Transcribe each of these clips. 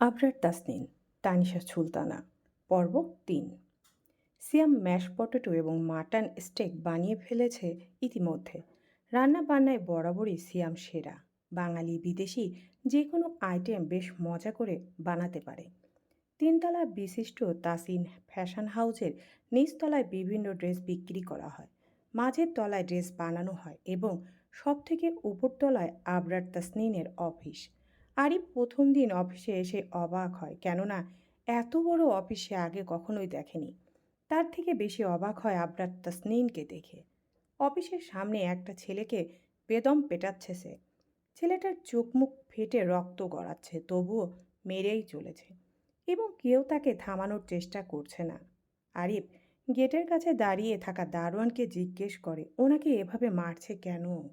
আবরার তাসনিন, তানিশা সুলতানা। পর্ব তিন। Siam mash potato এবং মাটন স্টেক বানিয়ে ফেলেছে ইতিমধ্যে। রান্না বান্নায় বরাবরই সিয়াম সেরা। বাঙালি, বিদেশি যে কোনো আইটেম বেশ মজা করে বানাতে পারে। তিনতলা বিশিষ্ট তাসিন ফ্যাশন হাউসের নিচতলায় বিভিন্ন ড্রেস বিক্রি করা হয়। মাঝের তলায় ড্রেস বানানো হয় এবং সবথেকে উপরতলায় আবরার তাসনিনের অফিস। আরিফ প্রথম দিন অফিসে এসে অবাক হয়। কেননা এত বড় অফিসে আগে কখনোই দেখেনি। তার থেকে বেশি অবাক হয় আবরার তাসনিনকে দেখে। অফিসের সামনে একটা ছেলেকে বেদম পেটাচ্ছে সে। ছেলেটার চোখ মুখ ফেটে রক্ত গড়াচ্ছে, তবুও মেরেই চলেছে এবং কেউ তাকে থামানোর চেষ্টা করছে না। আরিফ গেটের কাছে দাঁড়িয়ে থাকা দারোয়ানকে জিজ্ঞেস করে, ওনাকে এভাবে মারছে কেন?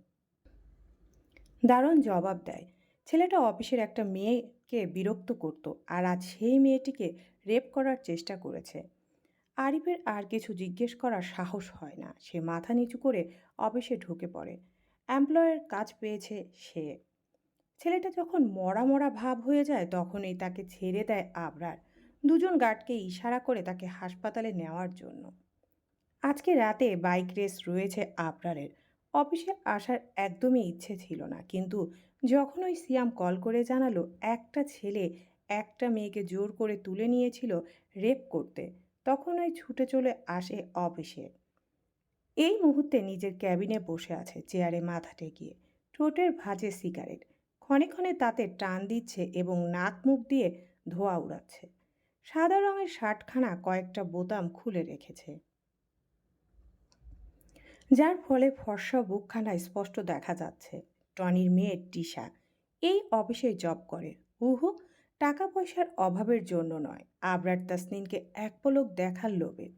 দারোয়ান জবাব দেয় ছেলেটা অফিসের একটা মেয়েকে বিরক্ত করত আর আজ সেই মেয়েটিকে রেপ করার চেষ্টা করেছে। আরিফের আর কিছু জিজ্ঞেস করার সাহস হয় না। সে মাথা নিচু করে অফিসে ঢুকে পড়ে। এমপ্লয়ের কাজ পেয়েছে সে। ছেলেটা যখন মরা মরা ভাব হয়ে যায়, তখনই তাকে ছেড়ে দেয় আবরার। দুজন গার্ডকে ইশারা করে তাকে হাসপাতালে নেওয়ার জন্য। আজকে রাতে বাইক রেস রয়েছে আবরারের। অফিসে আসার একদমই ইচ্ছে ছিল না। কিন্তু যখন ওই সিয়াম কল করে জানালো, একটা ছেলে একটা মেয়েকে জোর করে তুলে নিয়েছিল রেপ করতে, তখন ওই ছুটে চলে আসে অফিসে। এই মুহূর্তে নিজের ক্যাবিনে বসে আছে, চেয়ারে মাথা টেকিয়ে ঠোঁটের ভাজে সিগারেট। ক্ষণে ক্ষণে তাতে টান দিচ্ছে এবং নাক মুখ দিয়ে ধোয়া উড়াচ্ছে। সাদা রঙের শার্টখানা কয়েকটা বোতাম খুলে রেখেছে। যার ফলে ফর্সা বুকখানা স্পষ্ট দেখা যাচ্ছে। টনির মেয়ে টিশা এই অফিসে জব করে। উহু টাকা পয়সার অভাবের জন্য নয়। আবরার তাসনিনকে এক পলক দেখার লোভে।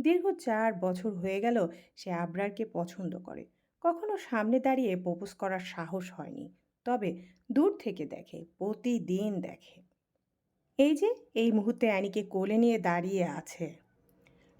দীর্ঘ চার বছর হয়ে গেল সে আবরারকে পছন্দ করে। কখনো সামনে দাঁড়িয়ে প্রপোজ করার সাহস হয়নি। তবে দূর থেকে দেখে, প্রতিদিন দেখে। এই যে, এই মুহূর্তে অ্যানিকে কোলে নিয়ে দাঁড়িয়ে আছে।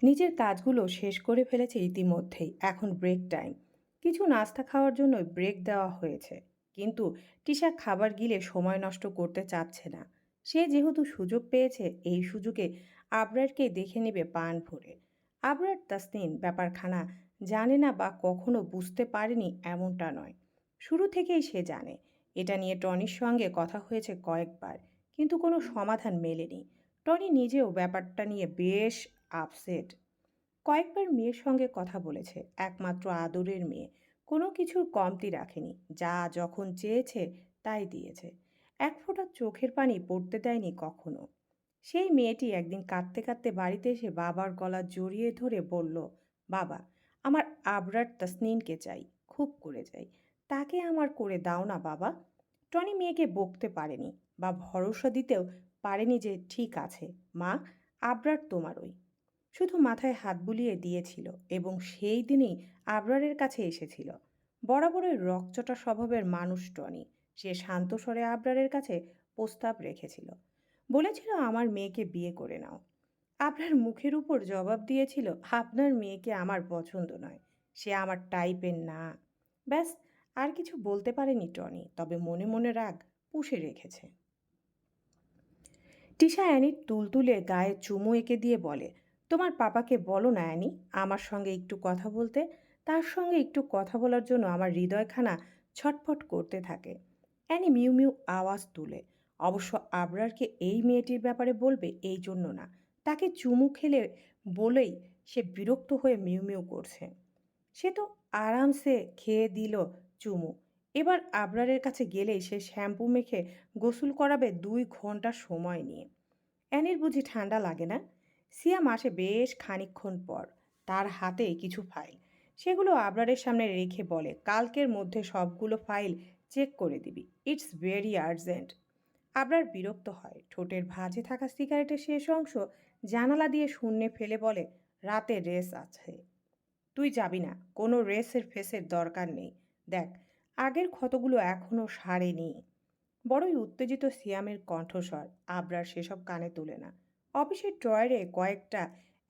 নিজের কাজগুলো শেষ করে ফেলেছে ইতিমধ্যেই। এখন ব্রেক টাইম কিছু নাস্তা খাওয়ার জন্য ব্রেক দেওয়া হয়েছে। কিন্তু টিশা খাবার গিলে সময় নষ্ট করতে চাচ্ছে না। সে যেহেতু সুযোগ পেয়েছে, এই সুযোগে আবরারকে দেখে নেবে পান ভরে। আবরার তাসনিন ব্যাপারখানা জানে না বা কখনো বুঝতে পারেনি এমনটা নয়। শুরু থেকেই সে জানে। এটা নিয়ে টনির সঙ্গে কথা হয়েছে কয়েকবার। কিন্তু কোনো সমাধান মেলেনি। টনি নিজেও ব্যাপারটা নিয়ে বেশ আপসেট। কয়েকবার মেয়ের সঙ্গে কথা বলেছে, একমাত্র আদরের মেয়ে। কোনো কিছুর কমতি রাখেনি, যা যখন চেয়েছে তাই দিয়েছে। এক ফোঁটা চোখের পানি পড়তে দেয়নি কখনো। সেই মেয়েটি একদিন কাঁদতে কাঁদতে বাড়িতে এসে বাবার গলা জড়িয়ে ধরে বলল, বাবা, আমার আবরার তাসনিনকে চাই, খুব করে চাই। তাকে আমার করে দাও না বাবা। টনি মেয়েকে বকতে পারেনি বা ভরসা দিতেও পারেনি যে ঠিক আছে। মা, আবরার তোমারই। শুধু মাথায় হাত বুলিয়ে দিয়েছিল এবং সেই দিনই আবরারের কাছে এসেছিল। বরাবরই রকচটা স্বভাবের মানুষ টনি, সে শান্ত স্বরে আবরারের কাছে প্রস্তাব রেখেছিল। বলেছিল, আমার মেয়েকে বিয়ে করে নাও। আপনার মুখের উপর জবাব দিয়েছিল, আপনার মেয়েকে আমার পছন্দ নয়, সে আমার টাইপের না। ব্যাস, আর কিছু বলতে পারেনি টনি, তবে মনে মনে রাগ পুষে রেখেছে। টিশা অ্যানির তুলতুলে গায়ে চুমু এঁকে দিয়ে বলে তোমার পাপাকে বলো না, অ্যানি। আমার সঙ্গে একটু কথা বলতে। তার সঙ্গে একটু কথা বলার জন্য আমার হৃদয়খানা ছটফট করতে থাকে। অ্যানি মিউ মিউ আওয়াজ তুলে। অবশ্য আবরারকে এই মেয়েটির ব্যাপারে বলবে এই জন্য না। তাকে চুমু খেলে বলেই সে বিরক্ত হয়ে মিউ মিউ করছে। সে তো আরামসে খেয়ে দিল চুমু। এবার আবরারের কাছে গেলেই সে শ্যাম্পু মেখে গোসল করাবে দুই ঘণ্টা সময় নিয়ে। অ্যানির বুঝি ঠান্ডা লাগে না? সিয়াম আসে বেশ খানিকক্ষণ পর তার হাতে কিছু ফাইল। সেগুলো আবরারের সামনে রেখে বলে, কালকের মধ্যে সবগুলো ফাইল চেক করে দিবি। It's very urgent. আবরার বিরক্ত হয়। ঠোঁটের ভাঁজে থাকা সিগারেটের শেষ অংশ জানালা দিয়ে শূন্যে ফেলে বলে, রাতে রেস আছে। তুই যাবি না। কোনো রেসের ফেসের দরকার নেই। দেখ, আগের ক্ষতগুলো এখনও সারেনি। বড়ই উত্তেজিত সিয়ামের কণ্ঠস্বর আবরার সেসব কানে তোলে না। অফিসের ড্রয়ারে কয়েকটা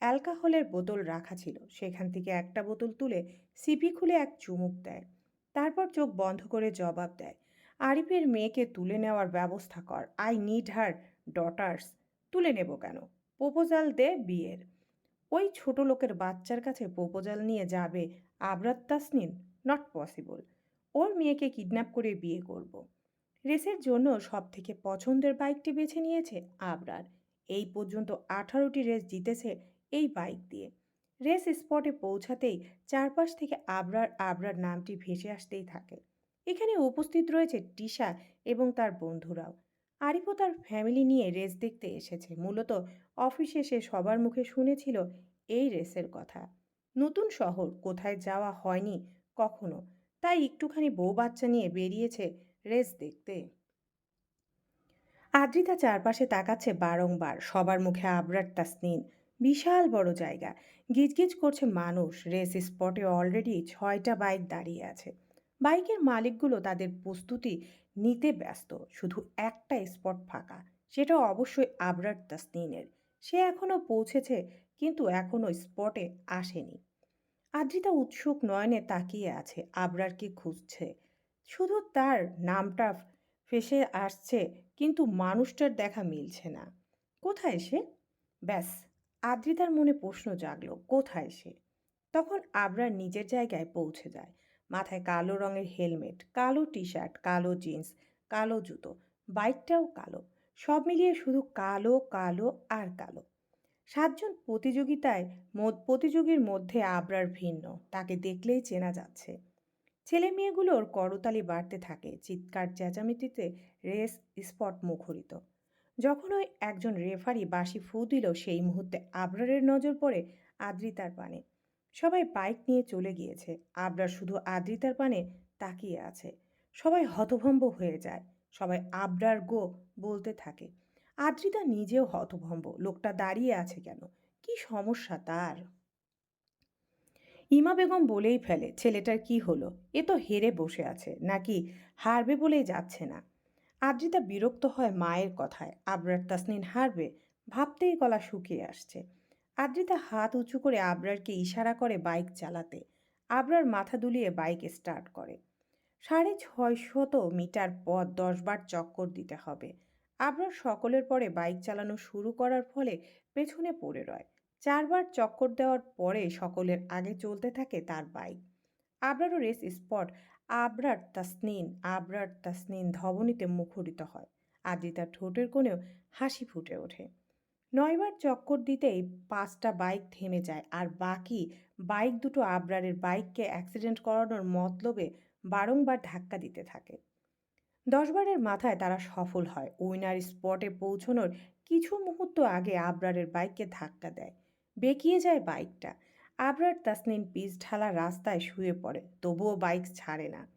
অ্যালকাহলের বোতল রাখা ছিল। সেখান থেকে একটা বোতল তুলে সিপি খুলে এক চুমুক দেয়। তারপর চোখ বন্ধ করে জবাব দেয়, আরিফের মেয়েকে তুলে নেওয়ার ব্যবস্থা কর। I need her daughters. তুলে নেব কেন? প্রপোজাল দে বিয়ের। ওই ছোট লোকের বাচ্চার কাছে প্রপোজাল নিয়ে যাবে আবরাত তাসনিন নট পসিবল। ওর মেয়েকে কিডন্যাপ করে বিয়ে করব। রেসের জন্য সব থেকে পছন্দের বাইকটি বেছে নিয়েছে আবরার। এই পর্যন্ত আঠারোটি রেস জিতেছে এই বাইক দিয়ে। রেস স্পটে পৌঁছাতেই চারপাশ থেকে আবরার আবরার নামটি ভেসে আসতেই থাকে। এখানে উপস্থিত রয়েছে টিশা এবং তার বন্ধুরাও। আরিফও তার ফ্যামিলি নিয়ে রেস দেখতে এসেছে। মূলত অফিসে সে সবার মুখে শুনেছিল এই রেসের কথা। নতুন শহর, কোথায় যাওয়া হয়নি, কখনো। তাই একটুখানি বউ বাচ্চা নিয়ে বেরিয়েছে রেস দেখতে। আদ্রিতা চারপাশে তাকাচ্ছে বারংবার, সবার মুখে আবরার তাসনিন বিশাল বড় জায়গা। গিজগিজ করছে মানুষ, রেস স্পটে অলরেডি ছয়টা বাইক দাঁড়িয়ে আছে। বাইকের মালিকগুলো তাদের প্রস্তুতি নিতে ব্যস্ত, শুধু একটা স্পট ফাঁকা, সেটা অবশ্যই আবরার তাসনিনের সে এখনও পৌঁছেছে, কিন্তু এখনও স্পটে আসেনি। আদ্রিতা উৎসুক নয়নে তাকিয়ে আছে আবরারকে খুঁজছে? শুধু তার নামটা ফেসে আসছে কিন্তু মানুষটার দেখা মিলছে না। কোথায় সে? ব্যাস, আদ্রিতার মনে প্রশ্ন জাগলো, কোথায় সে? তখন আবরার নিজের জায়গায় পৌঁছে যায়। মাথায় কালো রঙের হেলমেট, কালো টি শার্ট কালো জিন্স, কালো জুতো, বাইকটাও কালো। সব মিলিয়ে শুধু কালো কালো আর কালো। সাতজন প্রতিযোগিতায় প্রতিযোগীর মধ্যে আবরার ভিন্ন, তাকে দেখলেই চেনা যাচ্ছে। ছেলে মেয়েগুলোর করতালি বাড়তে থাকে, চিৎকার চেঁচামেচিতে রেস স্পট মুখরিত। যখন ওই একজন রেফারি বাঁশি ফু দিল, সেই মুহূর্তে আবরারের নজর পড়ে আদ্রিতার পানে। সবাই বাইক নিয়ে চলে গিয়েছে। আবরার শুধু আদ্রিতার পানে তাকিয়ে আছে। সবাই হতভম্ব হয়ে যায়। সবাই আবরার গো বলতে থাকে। আদ্রিতা নিজেও হতভম্ব। লোকটা দাঁড়িয়ে আছে কেন? কি সমস্যা তার? ইমা বেগম বলেই ফেলে, ছেলেটার কি হলো? এ তো হেরে বসে আছে, নাকি হারবে বলেই যাচ্ছে না? আদ্রিতা বিরক্ত হয় মায়ের কথায়, আবরার তাসনিন হারবে ভাবতেই গলা শুকিয়ে আসছে। আদ্রিতা হাত উঁচু করে আবরারকে ইশারা করে বাইক চালাতে, আবরার মাথা দুলিয়ে বাইক স্টার্ট করে। সাড়ে ছয়শত মিটার পথ দশবার চক্কর দিতে হবে। আবরার সকলের পরে বাইক চালানো শুরু করার ফলে পেছনে পড়ে রয়। চারবার চক্কর দেওয়ার পরে সকলের আগে চলতে থাকে তার বাইক। আবরারও রেস স্পট আবরার তাসনিন আবরার তাসনিন ধবনীতে মুখরিত হয়। আদি তার ঠোঁটের কোণেও হাসি ফুটে ওঠে। নয়বার চক্কর দিতেই পাঁচটা বাইক থেমে যায় আর বাকি বাইক দুটো আবরারের বাইককে অ্যাক্সিডেন্ট করানোর মতলবে বারংবার ধাক্কা দিতে থাকে। দশবারের মাথায় তারা সফল হয়। উইনার স্পটে পৌঁছানোর কিছু মুহূর্ত আগে আবরারের বাইককে ধাক্কা দেয়। বেঁকিয়ে যায় বাইকটা। আবরার তাসনিন পিচ ঢালা রাস্তায় শুয়ে পড়ে, তবুও বাইক ছাড়ে না।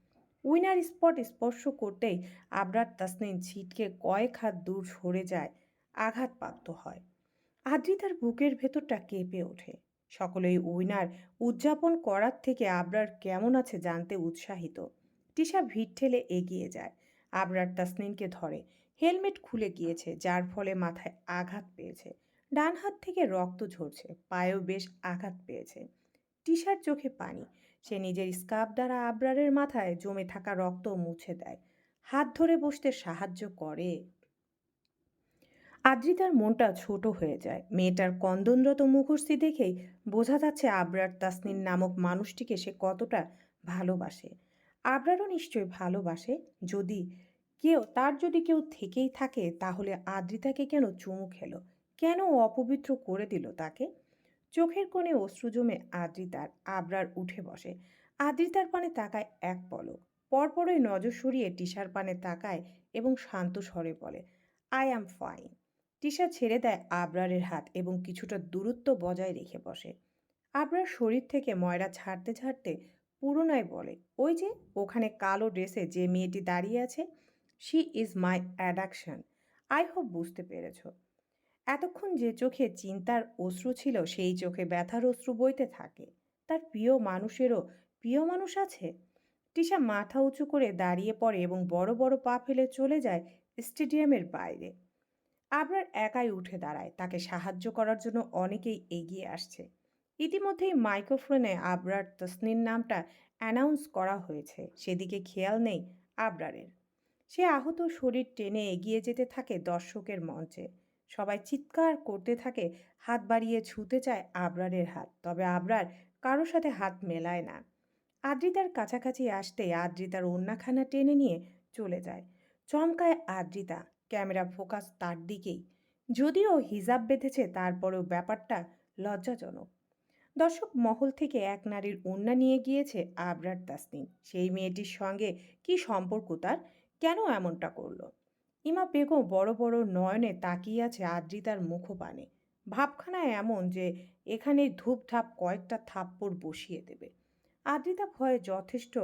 উইনার স্পট স্পর্শ করতেই আবরার তাসনিন ছিটকে কয়েক হাত দূর সরে যায় আঘাতপ্রাপ্ত হয়। আদ্রিতার বুকের ভেতরটা কেঁপে ওঠে। সকলেই উইনার উদযাপন করার থেকে আবরার কেমন আছে জানতে উৎসাহিত। টিশা ভিড় ঠেলে এগিয়ে যায়। আবরার তাসনিনকে ধরে। হেলমেট খুলে গিয়েছে, যার ফলে মাথায় আঘাত পেয়েছে। ডান হাত থেকে রক্ত ঝরছে, পায়েও বেশ আঘাত পেয়েছে। টিশার চোখে পানি, সে নিজের স্কার্ফ দ্বারা আবরারের মাথায় জমে থাকা রক্ত মুছে দেয়। হাত ধরে বসতে সাহায্য করে। আদ্রিতার মনটা ছোট হয়ে যায়। মেয়েটার কন্দনরত মুখশ্রী দেখেই বোঝা যাচ্ছে আবরার তাসনিন নামক মানুষটিকে সে কতটা ভালোবাসে। আবরারও নিশ্চয়ই ভালোবাসে। যদি কেউ, তার যদি কেউ থেকেই থাকে, তাহলে আদ্রিতাকে কেন চুমু খেলো? কেন অপবিত্র করে দিল তাকে? চোখের কোণে অশ্রু জমে আদ্রিতার আবরার উঠে বসে। আদ্রিতার পানে তাকায় এক পলক। পরপরই নজর সরিয়ে টিশার পানে তাকায় এবং শান্ত স্বরে বলে আই অ্যাম ফাইন টিশা ছেড়ে দেয় আবরারের হাত এবং কিছুটা দূরত্ব বজায় রেখে বসে। আবরার শরীর থেকে ময়রা ছাড়তে ছাড়তে পুরোনায় বলে, ওই যে, ওখানে কালো ড্রেসে যে মেয়েটি দাঁড়িয়ে আছে she is my addiction I hope বুঝতে পেরেছ। এতক্ষণ যে চোখে চিন্তার অশ্রু ছিল, সেই চোখে ব্যথার অশ্রু বইতে থাকে। তার প্রিয় মানুষেরও প্রিয় মানুষ আছে? টিশা মাথা উঁচু করে দাঁড়িয়ে পড়ে এবং বড় বড় পা ফেলে চলে যায় স্টেডিয়ামের বাইরে। আবরার একাই উঠে দাঁড়ায়, তাকে সাহায্য করার জন্য অনেকেই এগিয়ে আসছে। ইতিমধ্যেই মাইক্রোফোনে আবরার তসনির নামটা অ্যানাউন্স করা হয়েছে। সেদিকে খেয়াল নেই আবরারের। সে আহত শরীর টেনে এগিয়ে যেতে থাকে দর্শকের মঞ্চে। সবাই চিৎকার করতে থাকে, হাত বাড়িয়ে ছুতে চায় আবরারের হাত। তবে আবরার কারোর সাথে হাত মেলায় না। আদ্রিতার কাছাকাছি আসতে আদ্রিতার অন্যখানা টেনে নিয়ে চলে যায়। চমকায় আদ্রিতা, ক্যামেরা ফোকাস তার দিকেই। যদিও হিজাব বেঁধেছে, তারপরেও ব্যাপারটা লজ্জাজনক। দর্শক, মহল থেকে এক নারীর ওন্না নিয়ে গিয়েছে আবরার তাসনিম। সেই মেয়েটির সঙ্গে কি সম্পর্ক তার? কেন এমনটা করল? ইমা বেগম বড় বড় নয়নে তাকিয়ে আছে আদ্রিতার মুখপানে। ভাবখানা এমন যে এখানে ধূপধাপ কয়েকটা থাপ্পড় বসিয়ে দেবে। আদ্রিতা ভয়ে যথেষ্ট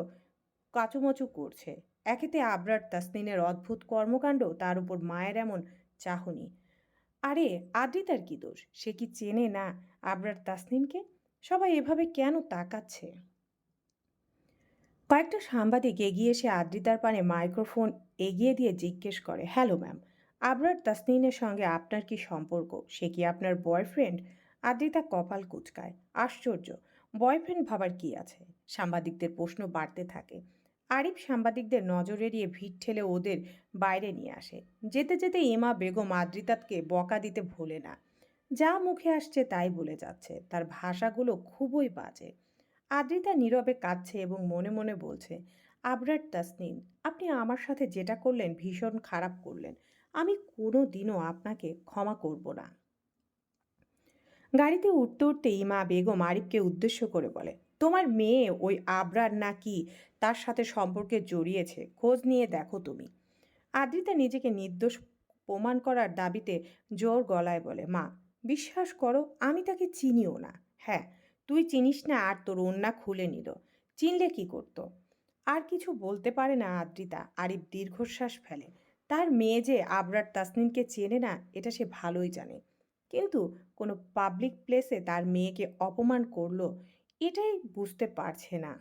কাচুমচু করছে। একেতে আবরার তাসনিনের অদ্ভুত কর্মকাণ্ড, তার উপর মায়ের এমন চাহনি। আরে, আদ্রিতার কি দোষ? সে কি চেনে না আবরার তাসনিনকে? সবাই এভাবে কেন তাকাচ্ছে? কয়েকটা সাংবাদিক এগিয়ে এসে আদ্রিতার পানে মাইক্রোফোন এগিয়ে দিয়ে জিজ্ঞেস করে, হ্যালো ম্যাম, আবরার তাসনিনের সঙ্গে আপনার কি সম্পর্ক? সে কি আপনার বয়ফ্রেন্ড? আদ্রিতা কপাল কুচকায়, আশ্চর্য, বয়ফ্রেন্ড ভাবার কি আছে? সাংবাদিকদের প্রশ্ন বাড়তে থাকে। আরিফ সাংবাদিকদের নজর এড়িয়ে ভিড় ঠেলে ওদের বাইরে নিয়ে আসে। যেতে যেতে ইমা বেগম আদ্রিতাকে বকা দিতে ভোলে না। যা মুখে আসছে তাই বলে যাচ্ছে। তার ভাষাগুলো খুবই বাজে। আদ্রিতা নীরবে কাঁদছে এবং মনে মনে বলছে, আবরার তাসনিন আপনি আমার সাথে যেটা করলেন ভীষণ খারাপ করলেন। আমি কোনো দিনও আপনাকে ক্ষমা করব না। গাড়িতে উঠতে উঠতে ইমা বেগম আরিফকে উদ্দেশ্য করে বলে, তোমার মেয়ে ওই আবরার নাকি তার সাথে সম্পর্কে জড়িয়েছে, খোঁজ নিয়ে দেখো তুমি। আদ্রিতা নিজেকে নির্দোষ প্রমাণ করার দাবিতে জোর গলায় বলে, মা, বিশ্বাস করো, আমি তাকে চিনিও না। হ্যাঁ তুই চিনিস না আর তোর অন্যা খুলে নিল। চিনলে কি করতো? আর কিছু বলতে পারে না আদ্রিতা, আরিফ দীর্ঘশ্বাস ফেলে। তার মেয়ে যে আবরার তাসনিনকে চেনে না, এটা সে ভালোই জানে। কিন্তু কোনো পাবলিক প্লেসে তার মেয়েকে অপমান করল, এটাই বুঝতে পারছে না।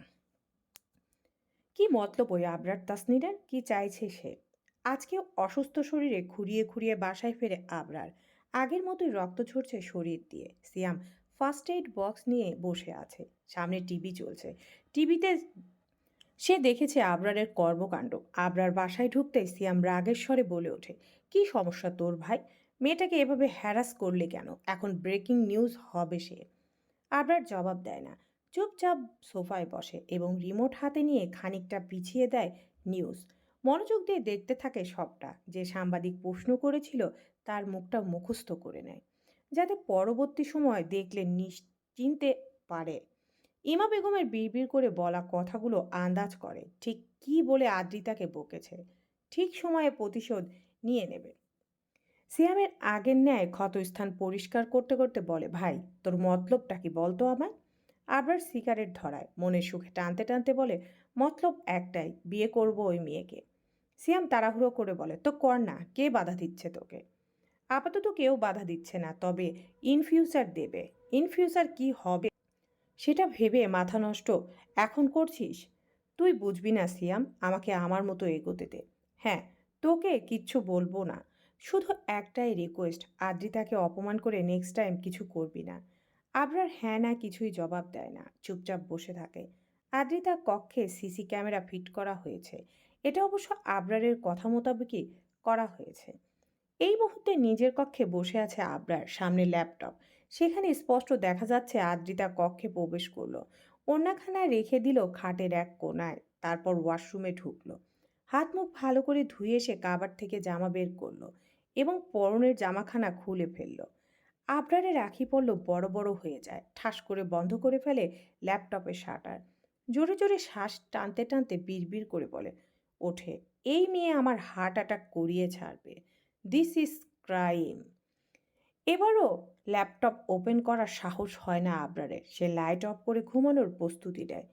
কি মতলব ওই আবরার তাসনিনের কি চাইছে সে? আজকে অসুস্থ শরীরে খুঁড়িয়ে খুঁড়িয়ে বাসায় ফেরে আবরার। আগের মতোই রক্ত ঝরছে শরীর দিয়ে। সিয়াম ফার্স্ট এইড বক্স নিয়ে বসে আছে। সামনে টিভি চলছে। টিভিতে সে দেখেছে আবরারের কর্মকাণ্ড। আবরার বাসায় ঢুকতেই সিয়াম রাগের স্বরে বলে ওঠে, কি সমস্যা তোর ভাই? মেয়েটাকে এভাবে হ্যারাস করলে কেন? এখন ব্রেকিং নিউজ হবে সে। আবরার জবাব দেয় না। চুপচাপ সোফায় বসে এবং রিমোট হাতে নিয়ে খানিকটা পিছিয়ে দেয় নিউজ। মনোযোগ দিয়ে দেখতে থাকে সবটা। যে সাংবাদিক প্রশ্ন করেছিল, তার মুখটা মুখস্থ করে নেয়। যাতে পরবর্তী সময় দেখলে নিশ্চিন্তে পারে। ইমা বেগমের বিড়বিড় করে বলা কথাগুলো আন্দাজ করে, ঠিক কি বলে আদ্রিতাকে বকেছে, ঠিক সময়ে প্রতিশোধ নিয়ে নেবে। সিয়ামের আগের ন্যায় ক্ষতস্থান পরিষ্কার করতে করতে বলে, ভাই, তোর মতলবটা কি বলতো আমায়? আবার সিগারেট ধরায়, মনের সুখে টানতে টানতে বলে, মতলব একটাই, বিয়ে করব ওই মেয়েকে। সিয়াম তাড়াহুড়ো করে বলে তো কর না, কে বাধা দিচ্ছে তোকে? আপাতত কেউ বাধা দিচ্ছে না, তবে ইন ফিউচার দেবে। ইন ফিউচার কি হবে সেটা ভেবে মাথা নষ্ট, এখন করছিস? তুই বুঝবি না, সিয়াম, আমাকে আমার মতো এগোতে দে। হ্যাঁ তোকে কিচ্ছু বলব না। শুধু একটাই রিকোয়েস্ট আদ্রিতাকে অপমান করে নেক্সট টাইম কিছু করবি না। আবরার হ্যাঁ না কিছুই জবাব দেয় না, চুপচাপ বসে থাকে। আদ্রিতা কক্ষে সিসি ক্যামেরা ফিট করা হয়েছে। এটা অবশ্য আবরারের কথা মোতাবেকই করা হয়েছে। এই মুহূর্তে নিজের কক্ষে বসে আছে আবরার, সামনে ল্যাপটপ। সেখানে স্পষ্ট দেখা যাচ্ছে আদ্রিতা কক্ষে প্রবেশ করল। অন্যখানা রেখে দিল খাটের এক কোনায়, তারপর ওয়াশরুমে ঢুকলো। হাত মুখ ভালো করে ধুয়ে এসে কাবার থেকে জামা বের করল এবং পরনের জামাখানা খুলে ফেলল। আবরারের রাখি পড়ল বড় বড় হয়ে যায়, ঠাস করে বন্ধ করে ফেলে ল্যাপটপের শাটার। জোরে জোরে শ্বাস টানতে টানতে বিড়বিড় করে বলে, ওঠে, এই মেয়ে আমার হার্ট অ্যাটাক করিয়ে ছাড়বে। দিস ইজ ক্রাইম এবারও ল্যাপটপ ওপেন করার সাহস হয় না আবরারের। সে লাইট অফ করে ঘুমানোর প্রস্তুতি নেয়।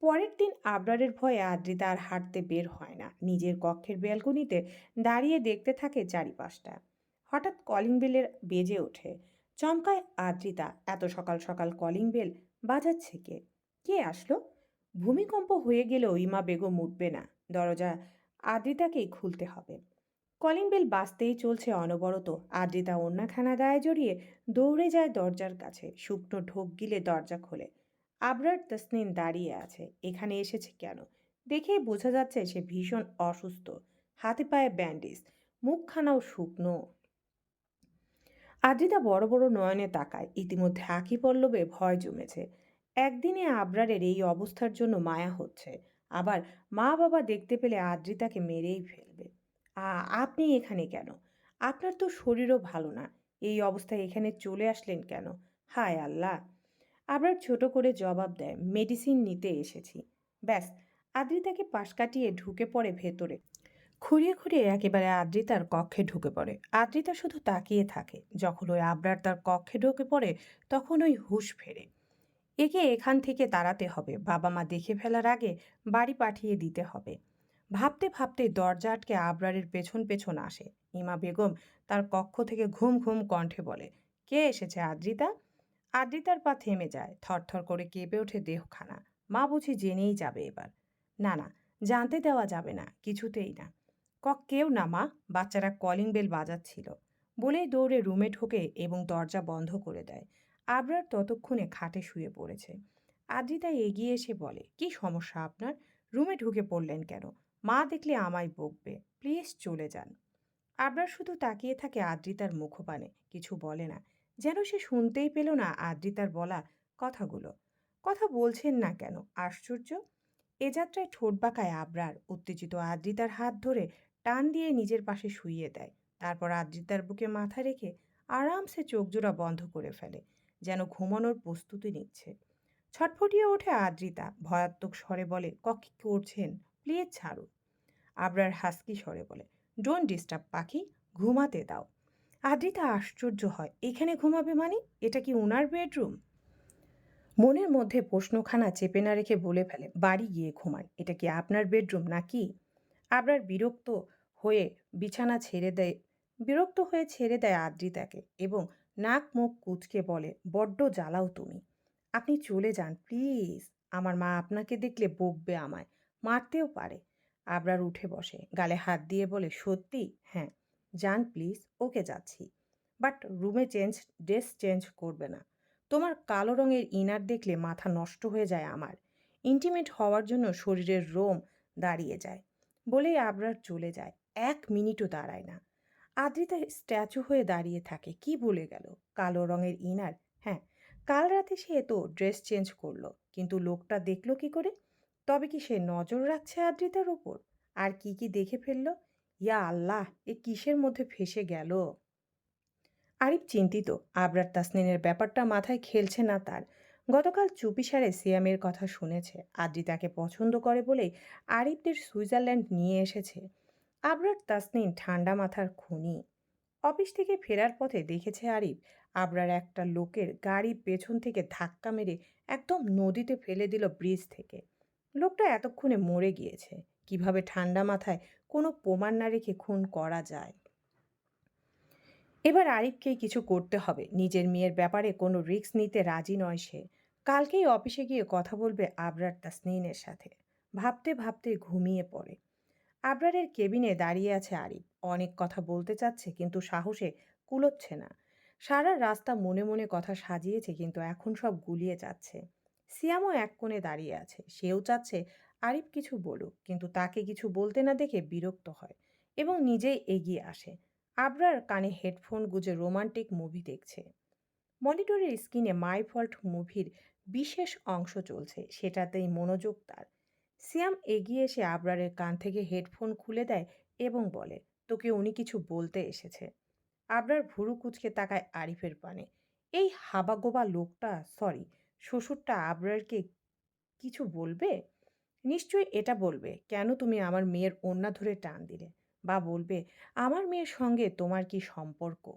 পরের দিন আবরারের ভয়ে আদ্রিতা আর হাঁটতে বের হয় না। নিজের কক্ষের ব্যালকনিতে দাঁড়িয়ে দেখতে থাকে চারিপাশটা। হঠাৎ কলিং বেলের বেজে ওঠে। চমকায় আদ্রিতা, এত সকাল সকাল কলিং বেল, বাজাচ্ছে কে? কে আসলো? ভূমিকম্প হয়ে গেলেও ইমা বেগম উঠবে না। দরজা আদ্রিতাকেই খুলতে হবে। কলিং বেল বাজতেই চলছে অনবরত। আদ্রিতা অন্যখানা গায়ে জড়িয়ে দৌড়ে যায় দরজার কাছে। শুকনো ঢোক গিলে দরজা খোলে। আবরার তসনিন দাঁড়িয়ে আছে। এখানে এসেছে কেন? দেখেই বোঝা যাচ্ছে সে ভীষণ অসুস্থ। হাতে পায়ে ব্যান্ডেজ। মুখখানাও শুকনো। আদ্রিতা বড় বড় নয়নে তাকায়। ইতিমধ্যে আঁখি পল্লবে ভয় জমেছে। একদিনে আবরারের এই অবস্থার জন্য মায়া হচ্ছে। আবার মা বাবা দেখতে পেলে আদ্রিতাকে মেরেই ফেলবে। আপনি এখানে কেন? আপনার তো শরীরও ভালো না। এই অবস্থায় এখানে চলে আসলেন কেন? হায় আল্লাহ! আবরার ছোট করে জবাব দেয়, মেডিসিন নিতে এসেছি। ব্যাস আদ্রিতাকে পাশ কাটিয়ে ঢুকে পড়ে ভেতরে। খুঁড়িয়ে খুঁড়িয়ে একেবারে আদ্রিতার কক্ষে ঢুকে পড়ে। আদ্রিতা শুধু তাকিয়ে থাকে। যখন ওই আবরার তার কক্ষে ঢুকে পড়ে, তখন ওই হুঁশ ফেরে। একে এখান থেকে তাড়াতে হবে। বাবা মা দেখে ফেলার আগে বাড়ি পাঠিয়ে দিতে হবে। ভাবতে ভাবতে দরজা আটকে আবরারের পেছন পেছন আসে। ইমা বেগম তার কক্ষ থেকে ঘুম ঘুম কণ্ঠে বলে, কে এসেছে আদ্রিতা? আদ্রিতার পা থেমে যায়, থরথর করে কেঁপে ওঠে দেহখানা। মা বুঝি জেনেই যাবে এবার। না না, জানতে দেওয়া যাবে না, কিছুতেই না। কক কেউ না মা, বাচ্চারা কলিং বেল বাজাচ্ছিল। বলেই দৌড়ে রুমে ঢোকে এবং দরজা বন্ধ করে দেয়। আবরার ততক্ষণে খাটে শুয়ে পড়েছে। আদ্রিতা এগিয়ে এসে বলে, কি সমস্যা আপনার? রুমে ঢুকে পড়লেন কেন? মা দেখলে আমায় বকবে, প্লিজ চলে যান। আবরার শুধু তাকিয়ে থাকে আদ্রিতার মুখপানে, কিছু বলে না। যেন সে শুনতেই পেল না আদ্রিতার বলা কথাগুলো। কথা বলছেন না কেন? আশ্চর্য? এ যাত্রায় ঠোঁট বাঁকায় আবরার, উত্তেজিত আদ্রিতার হাত ধরে টান দিয়ে নিজের পাশে শুইয়ে দেয়। তারপর আদ্রিতার বুকে মাথা রেখে আরামসে চোখজোড়া বন্ধ করে ফেলে, যেন ঘুমানোর প্রস্তুতি নিচ্ছে। ছটফটিয়ে ওঠে আদ্রিতা, ভয়াত্মক স্বরে বলে, কক, কি করছেন? প্লিজ ছাড়ুন। আবরার হাসকি স্বরে বলে ডোন্ট ডিস্টার্ব পাখি, ঘুমাতে দাও। আদ্রিতা আশ্চর্য হয়, এখানে ঘুমাবে মানে? এটা কি ওনার বেডরুম? মনের মধ্যে প্রশ্নখানা চেপে না রেখে বলে ফেলে, বাড়ি গিয়ে ঘুমান, এটা কি আপনার বেডরুম নাকি? আবরার বিরক্ত হয়ে বিছানা ছেড়ে দেয়, বিরক্ত হয়ে ছেড়ে দেয় আদ্রিতাকে এবং নাক মুখ কুচকে বলে, বড্ড জ্বালাও তুমি। আপনি চলে যান, প্লিজ। আমার মা আপনাকে দেখলে বকবে আমায়, মারতেও পারে। আবরার উঠে বসে, গালে হাত দিয়ে বলে, সত্যি? হ্যাঁ। যান প্লিজ, ওকে যাচ্ছি। বাট রুমে চেঞ্জ, ড্রেস চেঞ্জ করবে না। তোমার কালো রঙের ইনার দেখলে মাথা নষ্ট হয়ে যায় আমার। ইন্টিমেট হওয়ার জন্য শরীরের রোম দাঁড়িয়ে যায়। বলেই আবরার চলে যায়। এক মিনিটও দাঁড়ায় না। আদ্রিতা স্ট্যাচু হয়ে দাঁড়িয়ে থাকে। কি বলে গেল? কালো রঙের ইনার? হ্যাঁ। কাল রাতে সে তো ড্রেস চেঞ্জ করল। কিন্তু লোকটা দেখল কি করে? তবে কি সে নজর রাখছে আদ্রিতার ওপর আর কি কি দেখে ফেলল? ইয়া আল্লাহ, এ কিসের মধ্যে ফেসে গেল? আরিফ চিন্তিত। আবরার তাসনিনের ব্যাপারটা মাথায় খেলছে না তার। গতকাল চুপিসারে সিয়ামের কথা শুনেছে। আদ্রিতাকে পছন্দ করে বলেই আরিফদের সুইজারল্যান্ড নিয়ে এসেছে। আবরার তাসনিন ঠান্ডা মাথার খুনি। অফিস থেকে ফেরার পথে দেখেছে আরিফ। আবরার একটা লোকের গাড়ির পেছন থেকে ধাক্কা মেরে একদম নদীতে ফেলে দিল ব্রিজ থেকে। লোকটা এতক্ষণে মরে গিয়েছে। কীভাবে ঠান্ডা মাথায় কোনো প্রমাণ না রেখে খুন করা যায়? এবার আরিফকেই কিছু করতে হবে। নিজের মেয়ের ব্যাপারে কোনো রিস্ক নিতে রাজি নয় সে। কালকেই অফিসে গিয়ে কথা বলবে আবরার তাসনিনের সাথে। ভাবতে ভাবতে ঘুমিয়ে পড়ে। আবরারের কেবিনে দাঁড়িয়ে আছে আরিফ। অনেক কথা বলতে চাচ্ছে কিন্তু সাহসে কুলোচ্ছে না। সারা রাস্তা মনে মনে কথা সাজিয়েছে কিন্তু এখন সব গুলিয়ে যাচ্ছে। সিয়ামও এক কোণে দাঁড়িয়ে আছে। সেও চাচ্ছে, আরিফ কিছু বলুক, কিন্তু তাকে কিছু বলতে না দেখে বিরক্ত হয় এবং নিজেই এগিয়ে আসে। আবরার কানে হেডফোন গুজে রোমান্টিক মুভি দেখছে। মনিটরের স্ক্রিনে মাই ফল্ট মুভির বিশেষ অংশ চলছে, সেটাতেই মনোযোগ তার। সিয়াম এগিয়ে এসে আবরারের কান থেকে হেডফোন খুলে দেয় এবং বলে, তোকে উনি কিছু বলতে এসেছে। আবরার ভুরু কুচকে তাকায় আরিফের পানে। এই হাবাগোবা লোকটা, সরি শ্বশুরটা আবরারকে কিছু বলবে? নিশ্চয়ই এটা বলবে। কেন তুমি আমার মেয়ের ওন্না ধরে টান দিলে? বা বলবে, আমার মেয়ের সঙ্গে তোমার কি সম্পর্ক?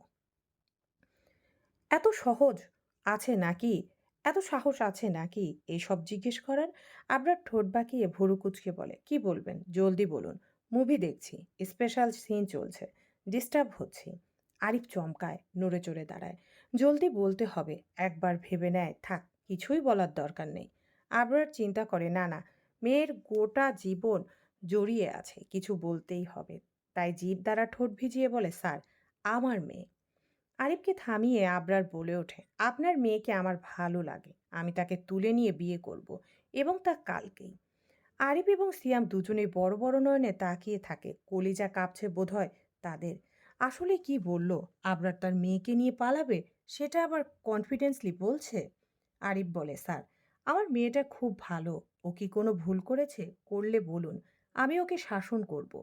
এত সহজ আছে নাকি? এত সাহস আছে নাকি? এইসব জিজ্ঞেস করার আবরার ঠোঁট বাঁকিয়ে ভুরু কুচকে বলে, কি বলবেন? জলদি বলুন। মুভি দেখছি। স্পেশাল সিন চলছে। ডিস্টার্ব হচ্ছি। আরিফ চমকায়, নড়ে চড়ে দাঁড়ায়। জলদি বলতে হবে। একবার ভেবে নেয়, থাক। কিছুই বলার দরকার নেই। আবরার চিন্তা করে, না না, মেয়ের গোটা জীবন জড়িয়ে আছে, কিছু বলতেই হবে। তাই জীব দ্বারা ঠোঁট ভিজিয়ে বলে, স্যার, আমার মেয়ে। আরিফকে থামিয়ে আবরার বলে ওঠে, আপনার মেয়েকে আমার ভালো লাগে, আমি তাকে তুলে নিয়ে বিয়ে করব, এবং তা কালকেই। আরিফ এবং সিয়াম দুজনেই বড় বড় নয়নে তাকিয়ে থাকে, কলিজা কাঁপছে বোধহয় তাদের। আসলে কি বলল? আবরার তার মেয়েকে নিয়ে পালাবে? সেটা আবার কনফিডেন্সলি বলছে? আরিফ বলে, স্যার, আমার মেয়েটা খুব ভালো। ও কি কোনো ভুল করেছে? করলে বলুন, আমি ওকে শাসন করব।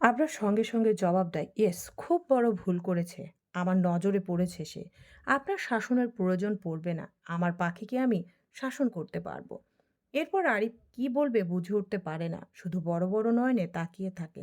আবরার সঙ্গে সঙ্গে জবাব দেয়, ইয়েস, খুব বড় ভুল করেছে। আমার নজরে পড়েছে সে। আপনার শাসনের প্রয়োজন পড়বে না। আমার পাখিকে আমি শাসন করতে পারব। এরপর আরিফ কি বলবে বুঝে উঠতে পারে না। শুধু বড় বড় নয়নে তাকিয়ে থাকে।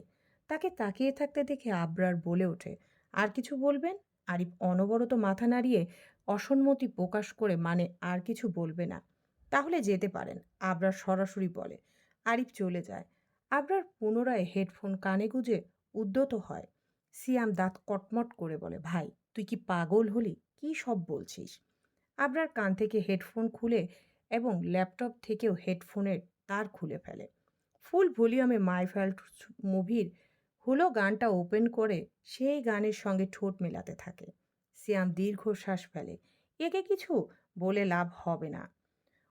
তাকে তাকিয়ে থাকতে দেখে আবরার বলে ওঠে, আর কিছু বলবেন? আরিফ অনবরত মাথা নাড়িয়ে অসম্মতি প্রকাশ করে মানে আর কিছু বলবে না। তাহলে যেতে পারেন, আবরার সরাসরি বলে। আরিফ চলে যায়। আবরার পুনরায় হেডফোন কানে গুজে উদ্যত হয়। সিয়াম দাঁত কটমট করে বলে, ভাই, তুই কি পাগল হলি? কি সব বলছিস? আবরার কান থেকে হেডফোন খুলে এবং ল্যাপটপ থেকেও হেডফোনের তার খুলে ফেলে। ফুল ভলিউমে মাই ফেল্ট মুভির হুলো গানটা ওপেন করে সেই গানের সঙ্গে ঠোঁট মেলাতে থাকে। সিয়াম দীর্ঘশ্বাস ফেলে। একে কিছু বলে লাভ হবে না।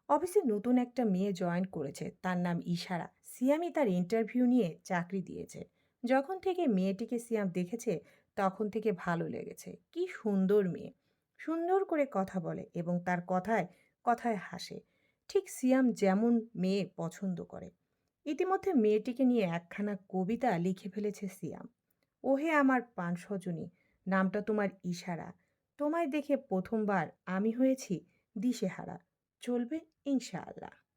অফিসে নতুন একটা মেয়ে জয়েন করেছে। তার নাম ইশারা। সিয়ামই তার ইন্টারভিউ নিয়ে চাকরি দিয়েছে। যখন থেকে মেয়েটিকে সিয়াম দেখেছে, তখন থেকে ভালো লেগেছে। কি সুন্দর মেয়ে। সুন্দর করে কথা বলে এবং তার কথায় কথায় হাসে। ঠিক সিয়াম যেমন মেয়ে পছন্দ করে। ইতিমধ্যে মেয়েটিকে নিয়ে একখানা কবিতা লিখে ফেলেছে সিয়াম। ওহে আমার পান সজনী নামটা তোমার ইশারা। তোমায় দেখে প্রথমবার আমি হয়েছি দিশেহারা। চলবে ইনশাআল্লাহ।